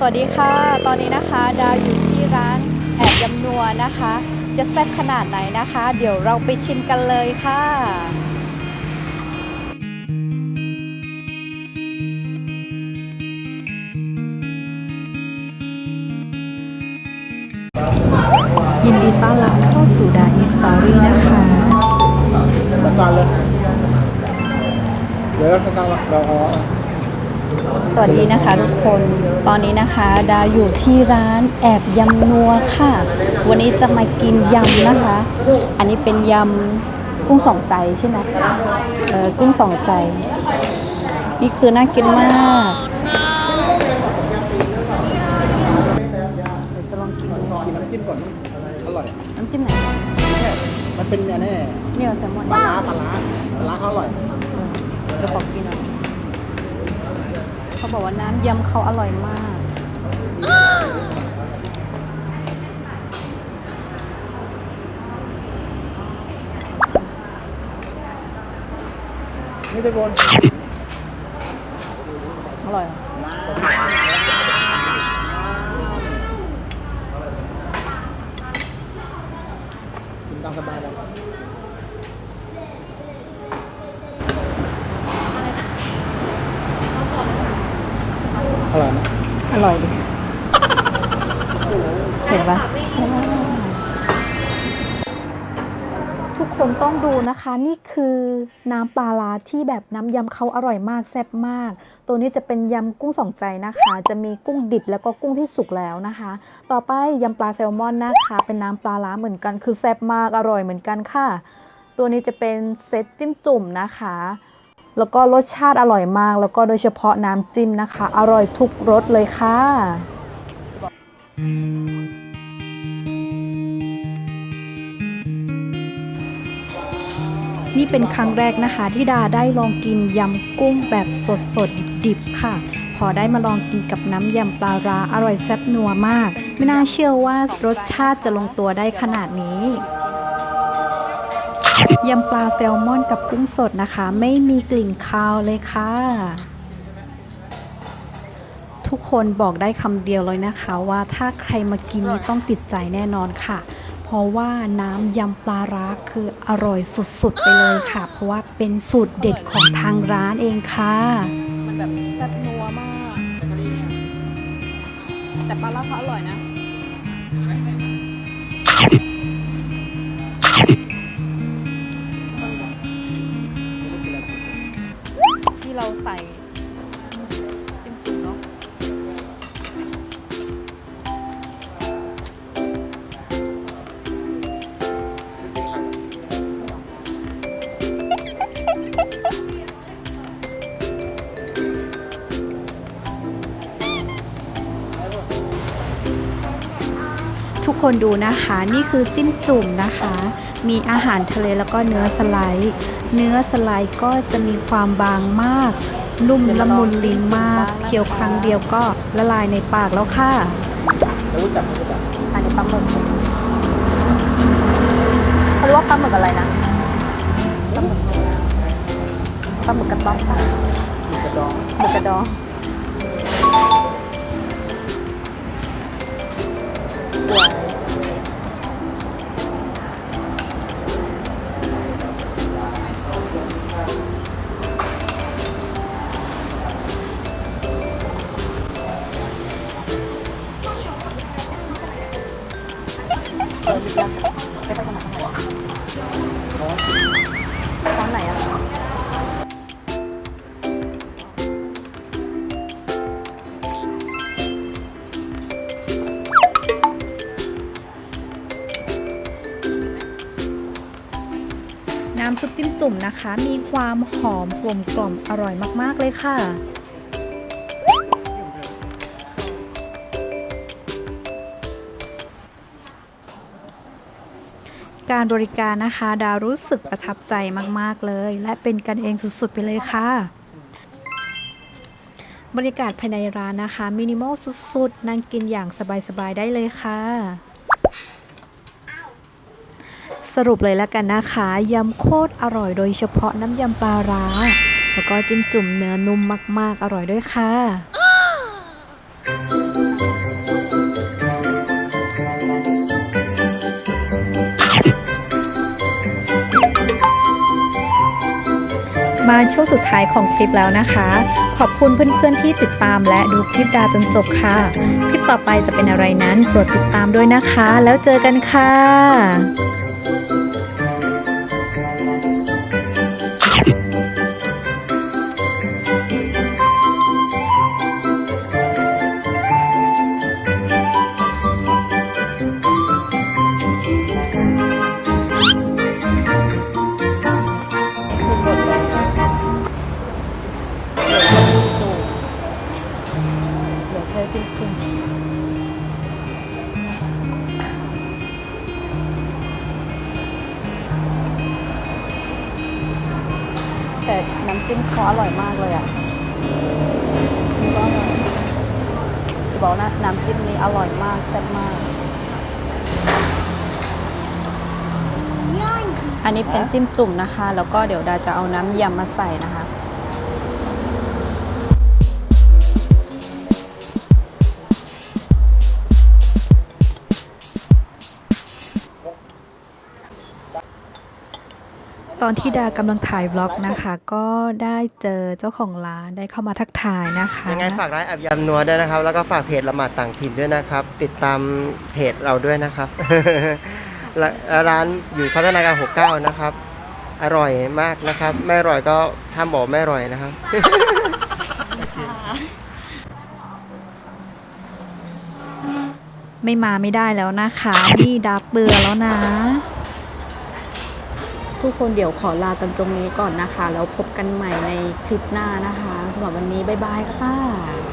สวัสดีค่ะ ตอนนี้นะคะดาวอยู่ที่ร้านแอบยำนัวนะคะ จะแซ่บขนาดไหนนะคะ เดี๋ยวเราไปชิมกันเลยค่ะยินดีต้อนรับเข้าสู่ดาอีสตอรี่นะคะตะการเลยเดี๋ยวตะการเราเอา สวัสดีนะคะทุกคนตอนนี้นะคะดาวอยู่ที่ร้านแอบยำนัวค่ะ วันนี้จะมากินยำนะคะ อันนี้เป็นยำกุ้งสองใจใช่ไหมเออกุ้งสองใจ นี่คือน่ากินมากเดี๋ยวจะลองกินดูกินน้ำจิ้มก่อน อร่อยน้ำจิ้มไหนมันเป็นเนี่ยแน่เนี่ยแซลมอนปลาร้าปลาร้าปลาร้าเขาอร่อยเดี๋ยวขอกินหน่อย เขาบอกว่าน้ำยำเขาอร่อยมาก นี่ตะโกนอร่อยเหรอกินตามสบายเลยอร่อยไหม อ ร่อยดิเห็นปะทุกคนต้องดูนะคะ นี่คือน้ำปลาร้าที่แบบน้ำยำเขาอร่อยมากแซ่บมาก ตัวนี้จะเป็นยำกุ้งสองใจนะคะ จะมีกุ้งดิบแล้วก็กุ้งที่สุกแล้วนะคะ ต่อไปยำปลาแซลมอนนะคะ เป็นน้ำปลาร้าเหมือนกันคือแซ่บมากอร่อยเหมือนกันค่ะ ตัวนี้จะเป็นเซตจิ้มจุ่มนะคะ แล้วก็รสชาติอร่อยมาก แล้วก็โดยเฉพาะน้ำจิ้มนะคะ อร่อยทุกรสเลยค่ะ นี่เป็นครั้งแรกนะคะที่ดาได้ลองกินยำกุ้งแบบสดๆ ดิบๆ ค่ะ พอได้มาลองกินกับน้ำยำปลาร้าอร่อยแซ่บนัวมาก ไม่น่าเชื่อว่ารสชาติจะลงตัวได้ขนาดนี้ ยำปลาแซลมอนกับกุ้งสดนะคะ ไม่มีกลิ่นคาวเลยค่ะ ทุกคนบอกได้คำเดียวเลยนะคะ ว่าถ้าใครมากินนี่ต้องติดใจแน่นอนค่ะ เพราะว่าน้ำยำปลาร้าคืออร่อยสุดๆไปเลยค่ะ เพราะว่าเป็นสูตรเด็ดของทางร้านเองค่ะมันแบบแซ่บนัวมาก แต่ปลาร้าเขาอร่อยนะ ที่เราใส่จิ้มจุ่มเนาะทุกคนดูนะคะ นี่คือจิ้มจุ่มนะคะ มีอาหารทะเลแล้วก็เนื้อสไลด์ เนื้อสไลด์ก็จะมีความบางมาก นุ่มละมุนลิ้นมาก เคี้ยวครั้งเดียวก็ละลายในปากแล้วค่ะแล้วรู้จักรู้จักอันนี้ปลาหมึกเขาเรียกว่าปลาหมึกอะไรนะปลาหมึกปลาหมึกกระต้องค่ะมีกระดองหมึกกระดองสวย ออหยิบแล้วไปไปกันไหนช้อนไหนอะน้ำซุปจิ้มจุ่มนะคะ มีความหอมกลมกล่อมอร่อยมาก ๆ เลยค่ะ การบริการนะคะ ดาวรู้สึกประทับใจมาก ๆ เลย และเป็นกันเองสุด ๆ ไปเลยค่ะ บรรยากาศภายในร้านนะคะ มินิมอลสุด ๆ นั่งกินอย่างสบาย ๆ ได้เลยค่ะสรุปเลยแล้วกันนะคะยำโคตรอร่อยโดยเฉพาะน้ำยำปลาร้า แล้วก็จิ้มจุ่มเนื้อนุ่มมาก ๆ อร่อยด้วยค่ะ มาช่วงสุดท้ายของคลิปแล้วนะคะ ขอบคุณเพื่อนๆที่ติดตามและดูคลิปดาจนจบค่ะ คลิปต่อไปจะเป็นอะไรนั้นโปรดติดตามด้วยนะคะ แล้วเจอกันค่ะ แต่น้ำจิ้มเขาอร่อยมากเลยอะนี่ก็อร่อยจะบอกนะน้ำจิ้มนี้อร่อยมากแซ่บมาก อันนี้เป็นจิ้มจุ่มนะคะ แล้วก็เดี๋ยวดาจะเอาน้ำยำมาใส่นะคะ ตอนที่ดากำลังถ่ายบล็อกนะคะ ก็ได้เจอเจ้าของร้านได้เข้ามาทักทายนะคะยังไงฝากร้านอับยำนัวด้วยนะครับ แล้วก็ฝากเพจละหมาดต่างถิ่นด้วยนะครับ ติดตามเพจเราด้วยนะครับและและร้านอยู่พัฒนาการ 69 นะครับ อร่อยมากนะครับ ไม่อร่อยก็ห้ามบอกไม่อร่อยนะครับไม่มาไม่ได้แล้วนะคะ นี่ดาเตือนแล้วนะ ทุกคนเดี๋ยวขอลากันตรงนี้ก่อนนะคะ แล้วพบกันใหม่ในคลิปหน้านะคะสำหรับวันนี้บ๊ายบายค่ะ